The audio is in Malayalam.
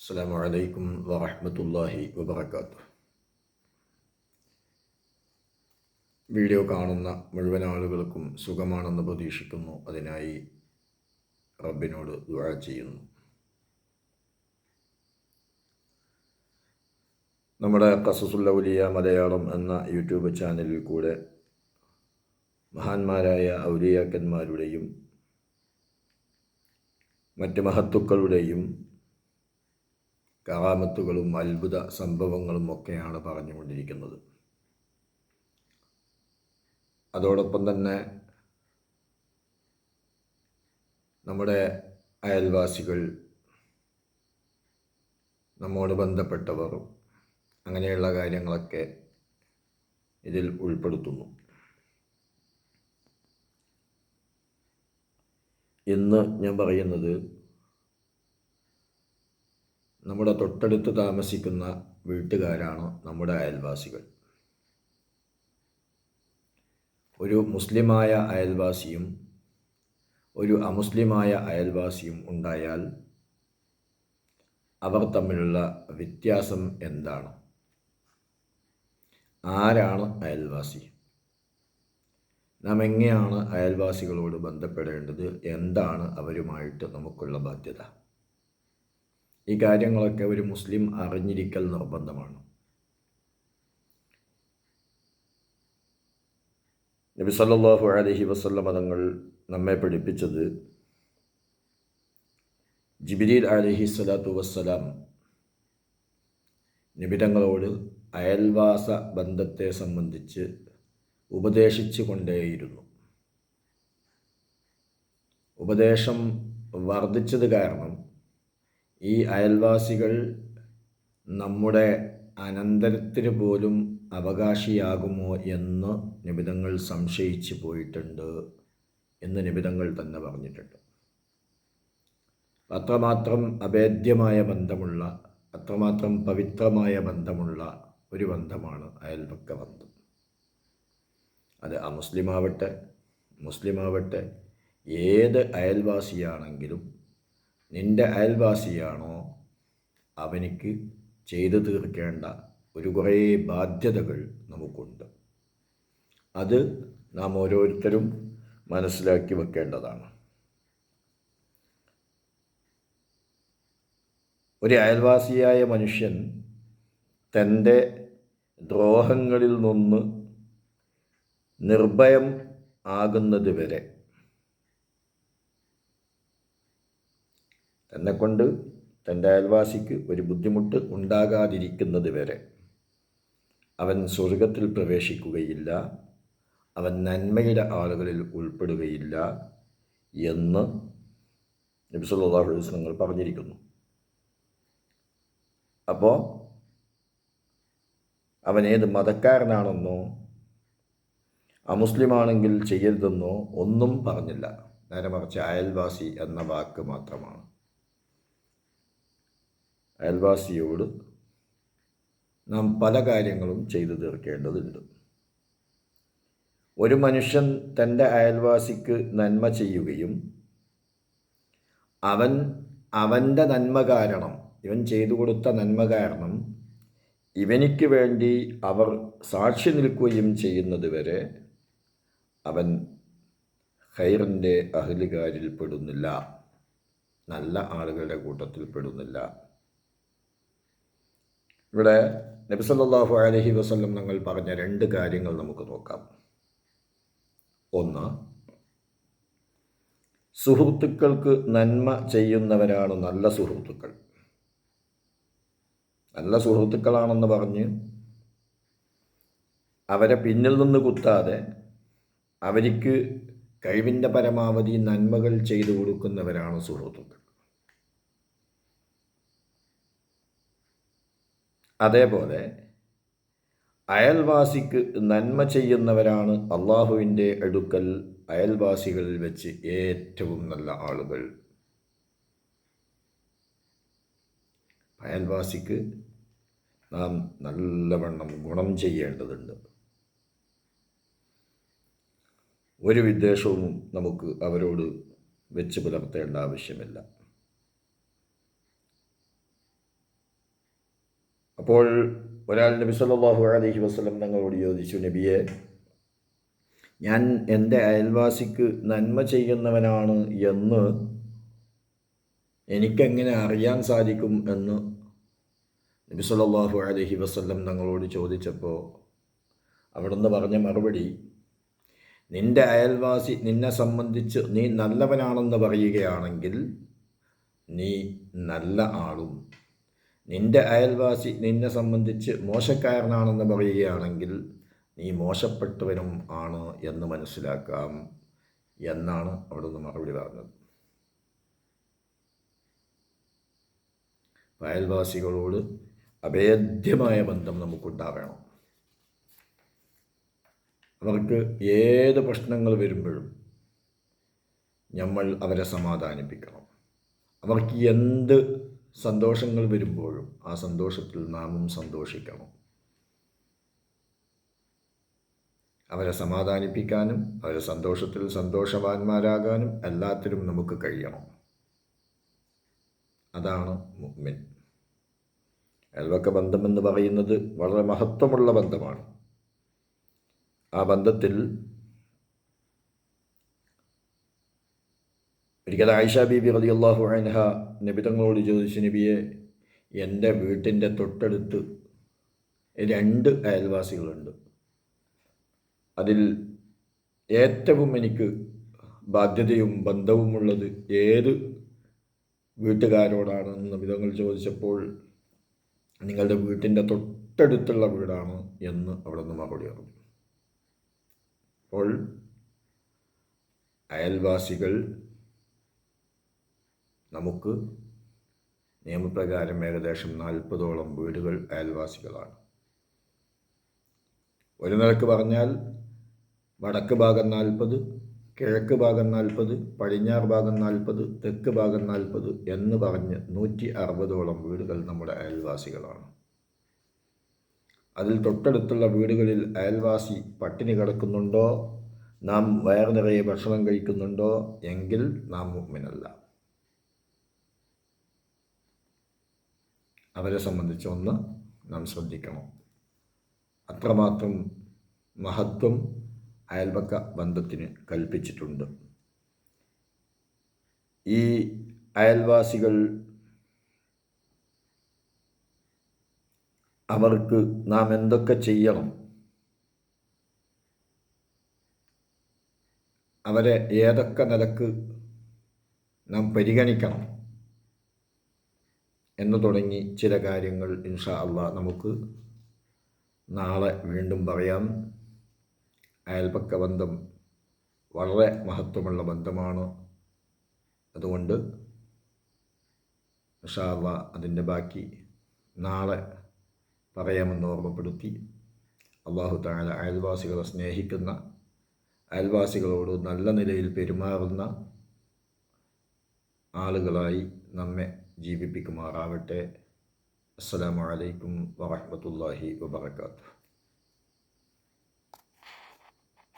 അസ്സാം വലൈക്കും വാഹമത്തല്ലാഹി വബർക്കാത്തു വീഡിയോ കാണുന്ന മുഴുവൻ ആളുകൾക്കും സുഖമാണെന്ന് പ്രതീക്ഷിക്കുന്നു. അതിനായി റബ്ബിനോട് ദുആ ചെയ്യുന്നു. നമ്മുടെ കസസുല്ലൗലിയ മലയാളം എന്ന യൂട്യൂബ് ചാനലിൽ കൂടെ മഹാന്മാരായ ഔലിയാക്കന്മാരുടെയും മറ്റ് മഹത്തുക്കളുടെയും കറാമത്തുകളും അത്ഭുത സംഭവങ്ങളും ഒക്കെയാണ് പറഞ്ഞുകൊണ്ടിരിക്കുന്നത്. അതോടൊപ്പം തന്നെ നമ്മുടെ അയൽവാസികൾ നമ്മോട് ബന്ധപ്പെട്ടവർ അങ്ങനെയുള്ള കാര്യങ്ങളൊക്കെ ഇതിൽ ഉൾപ്പെടുത്തുന്നു. ഇന്ന് ഞാൻ പറയുന്നത് നമ്മുടെ തൊട്ടടുത്ത് താമസിക്കുന്ന വീട്ടുകാരാണ് നമ്മുടെ അയൽവാസികൾ? ഒരു മുസ്ലിമായ അയൽവാസിയും ഒരു അമുസ്ലിമായ അയൽവാസിയും ഉണ്ടായാൽ അവർ തമ്മിലുള്ള വ്യത്യാസം എന്താണ്? ആരാണ് അയൽവാസി? നാം എങ്ങനെയാണ് അയൽവാസികളോട് ബന്ധപ്പെടേണ്ടത്? എന്താണ് അവരുമായിട്ട് നമുക്കുള്ള ബാധ്യത? ഈ കാര്യങ്ങളൊക്കെ ഒരു മുസ്ലിം അറിഞ്ഞിരിക്കൽ നിർബന്ധമാണ്. നബി സല്ലല്ലാഹു അലൈഹി വസ്ല്ല തങ്ങൾ നമ്മെ പഠിപ്പിച്ചത് ജിബിരിൽ അലഹി സ്വലാത്തു വസ്സലാം നിബിതങ്ങളോട് അയൽവാസ ബന്ധത്തെ സംബന്ധിച്ച് ഉപദേശിച്ചു കൊണ്ടേയിരുന്നു. ഉപദേശം വർദ്ധിച്ചത് കാരണം ഈ അയൽവാസികൾ നമ്മുടെ അനന്തരത്തിന് പോലും അവകാശിയാകുമോ എന്ന് നിബിതങ്ങൾ സംശയിച്ചു പോയിട്ടുണ്ട് എന്ന് നിബിതങ്ങൾ തന്നെ പറഞ്ഞിട്ടുണ്ട്. അത്രമാത്രം അഭേദ്യമായ ബന്ധമുള്ള അത്രമാത്രം പവിത്രമായ ബന്ധമുള്ള ഒരു ബന്ധമാണ് അയൽപക്ക ബന്ധം. അത് അമുസ്ലിമാവട്ടെ മുസ്ലിമാവട്ടെ ഏത് അയൽവാസിയാണെങ്കിലും നിന്റെ അയൽവാസിയാണോ അവനിക്ക് ചെയ്തു തീർക്കേണ്ട ഒരു കുറേ ബാധ്യതകൾ നമുക്കുണ്ട്. അത് നാം ഓരോരുത്തരും മനസ്സിലാക്കി വെക്കേണ്ടതാണ്. ഒരു അയൽവാസിയായ മനുഷ്യൻ തന്റെ ദ്രോഹങ്ങളിൽ നിന്ന് നിർഭയം ആകുന്നത് വരെ എന്നെക്കൊണ്ട് തന്റെ അയൽവാസിക്ക് ഒരു ബുദ്ധിമുട്ട് ഉണ്ടാകാതിരിക്കുന്നത് വരെ അവൻ സ്വർഗത്തിൽ പ്രവേശിക്കുകയില്ല. അവൻ നന്മയുടെ ആളുകളിൽ ഉൾപ്പെടുകയില്ല എന്ന് നബിസുല്ലാഹുസ് നിങ്ങൾ പറഞ്ഞിരിക്കുന്നു. അപ്പോൾ അവൻ ഏത് മതക്കാരനാണെന്നോ അമുസ്ലിമാണെങ്കിൽ ചെയ്യരുതെന്നോ ഒന്നും പറഞ്ഞില്ല. നേരെ മറിച്ച് അയൽവാസി എന്ന വാക്ക് മാത്രമാണ്. അയൽവാസിയോട് നാം പല കാര്യങ്ങളും ചെയ്തു തീർക്കേണ്ടതുണ്ട്. ഒരു മനുഷ്യൻ തന്റെ അയൽവാസിക്ക് നന്മ ചെയ്യുകയും അവൻ അവന്റെ നന്മ കാരണം ഇവൻ ചെയ്തു കൊടുത്ത നന്മ കാരണം ഇവനിക്ക് വേണ്ടി അവർ സാക്ഷി നിൽക്കുകയും ചെയ്യുന്നത് വരെ അവൻ ഹൈറിന്റെ അഹലുകാരിൽ പെടുന്നില്ല. നല്ല ആളുകളുടെ കൂട്ടത്തിൽ പെടുന്നില്ല. ഇവിടെ നബിസല്ലാഹു അലഹി വസ്ല്ലം ഞങ്ങൾ പറഞ്ഞ രണ്ട് കാര്യങ്ങൾ നമുക്ക് നോക്കാം. ഒന്ന് സുഹൃത്തുക്കൾക്ക് നന്മ ചെയ്യുന്നവരാണ് നല്ല സുഹൃത്തുക്കൾ. നല്ല സുഹൃത്തുക്കളാണെന്ന് പറഞ്ഞ് അവരെ പിന്നിൽ നിന്ന് കുത്താതെ അവർക്ക് കഴിവിന്റെ പരമാവധി നന്മകൾ ചെയ്തു കൊടുക്കുന്നവരാണ് സുഹൃത്തുക്കൾ. അതേപോലെ അയൽവാസിക്ക് നന്മ ചെയ്യുന്നവരാണ് അള്ളാഹുവിന്റെ അടുക്കൽ അയൽവാസികളിൽ വെച്ച് ഏറ്റവും നല്ല ആളുകൾ. അയൽവാസിക്ക് നാം നല്ലവണ്ണം ഗുണം ചെയ്യേണ്ടതുണ്ട്. ഒരു വിദ്വേഷവും നമുക്ക് അവരോട് വെച്ച് പുലർത്തേണ്ട ആവശ്യമില്ല. അപ്പോൾ ഒരാൾ നബി സല്ലാഹു അലഹി വസ്ലം തങ്ങളോട് ചോദിച്ചു നബിയെ ഞാൻ എന്റെ അയൽവാസിക്ക് നന്മ ചെയ്യുന്നവനാണ് എന്ന് എനിക്കെങ്ങനെ അറിയാൻ സാധിക്കും എന്ന് നബി സല്ലാഹു അലഹി വസല്ലം തങ്ങളോട് ചോദിച്ചപ്പോൾ അവിടുന്ന് പറഞ്ഞ മറുപടി നിന്റെ അയൽവാസി നിന്നെ സംബന്ധിച്ച് നീ നല്ലവനാണെന്ന് പറയുകയാണെങ്കിൽ നീ നല്ല ആളും നിന്റെ അയൽവാസി നിന്നെ സംബന്ധിച്ച് മോശക്കാരനാണെന്ന് പറയുകയാണെങ്കിൽ നീ മോശപ്പെട്ടവനും ആണ് എന്ന് മനസ്സിലാക്കാം എന്നാണ് അവിടുന്ന് മറുപടി പറഞ്ഞത്. അയൽവാസികളോട് അഭേദ്യമായ ബന്ധം നമുക്കുണ്ടാവണം. അവർക്ക് ഏത് പ്രശ്നങ്ങൾ വരുമ്പോഴും നമ്മൾ അവരെ സമാധാനിപ്പിക്കണം. അവർക്ക് എന്ത് സന്തോഷങ്ങൾ വരുമ്പോഴും ആ സന്തോഷത്തിൽ നാമും സന്തോഷിക്കണം. അവരെ സമാധാനിപ്പിക്കാനും അവരെ സന്തോഷത്തിൽ സന്തോഷവാന്മാരാകാനും എല്ലാത്തിനും നമുക്ക് കഴിയണം. അതാണ് മുഅ്മിൻ അയൽവക്ക ബന്ധമെന്ന് പറയുന്നത് വളരെ മഹത്വമുള്ള ബന്ധമാണ്. ആ ബന്ധത്തിൽ ഒരിക്കൽ ആയിഷ ബീബി റതി അള്ളാഹു അൻഹ നബി തങ്ങളോട് ചോദിച്ചു നബിയെ എന്റെ വീട്ടിന്റെ തൊട്ടടുത്ത് രണ്ട് അയൽവാസികളുണ്ട്. അതിൽ ഏറ്റവും എനിക്ക് ബാധ്യതയും ബന്ധവുമുള്ളത് ഏത് വീട്ടുകാരോടാണെന്ന് നബി തങ്ങൾ ചോദിച്ചപ്പോൾ നിങ്ങളുടെ വീട്ടിന്റെ തൊട്ടടുത്തുള്ള വീടാണ് എന്ന് അവിടെ നിന്ന് മറുപടി പറഞ്ഞു. അപ്പോൾ അയൽവാസികൾ നമുക്ക് നിയമപ്രകാരം ഏകദേശം നാൽപ്പതോളം വീടുകൾ അയൽവാസികളാണ്. ഒരു നിലയ്ക്ക് പറഞ്ഞാൽ വടക്ക് ഭാഗം നാൽപ്പത് കിഴക്ക് ഭാഗം നാൽപ്പത് പടിഞ്ഞാറ് ഭാഗം നാൽപ്പത് തെക്ക് ഭാഗം നാൽപ്പത് എന്ന് പറഞ്ഞ് നൂറ്റി അറുപതോളം വീടുകൾ നമ്മുടെ അയൽവാസികളാണ്. അതിൽ തൊട്ടടുത്തുള്ള വീടുകളിൽ അയൽവാസി പട്ടിണി കിടക്കുന്നുണ്ടോ? നാം വയർ നിറയെ ഭക്ഷണം കഴിക്കുന്നുണ്ടോ? എങ്കിൽ നാം മുമ്മിനല്ല അവരെ സംബന്ധിച്ച് ഒന്ന് നാം ശ്രദ്ധിക്കണം. അത്രമാത്രം മഹത്വം അയൽപക്ക ബന്ധത്തിന് കൽപ്പിച്ചിട്ടുണ്ട്. ഈ അയൽവാസികൾ അവർക്ക് നാം എന്തൊക്കെ ചെയ്യണം? അവരെ ഏതൊക്കെ നിലയ്ക്ക് നാം പരിഗണിക്കണം? എന്ന് തുടങ്ങി ചില കാര്യങ്ങൾ ഇൻഷാ അള്ളാ നമുക്ക് നാളെ വീണ്ടും പറയാം. അയൽപക്ക ബന്ധം വളരെ മഹത്വമുള്ള ബന്ധമാണ്. അതുകൊണ്ട് ഇൻഷാ അള്ളാ അതിന്റെ ബാക്കി നാളെ പറയാമെന്ന് ഓർമ്മപ്പെടുത്തി അള്ളാഹു താല അയൽവാസികളെ സ്നേഹിക്കുന്ന അയൽവാസികളോട് നല്ല നിലയിൽ പെരുമാറുന്ന ആളുകളായി നമ്മെ ജീവിപ്പിക്കുമാറാവട്ടെ. അസ്സലാമു അലൈക്കും വറഹ്മത്തുള്ളാഹി വബറകാതുഹു.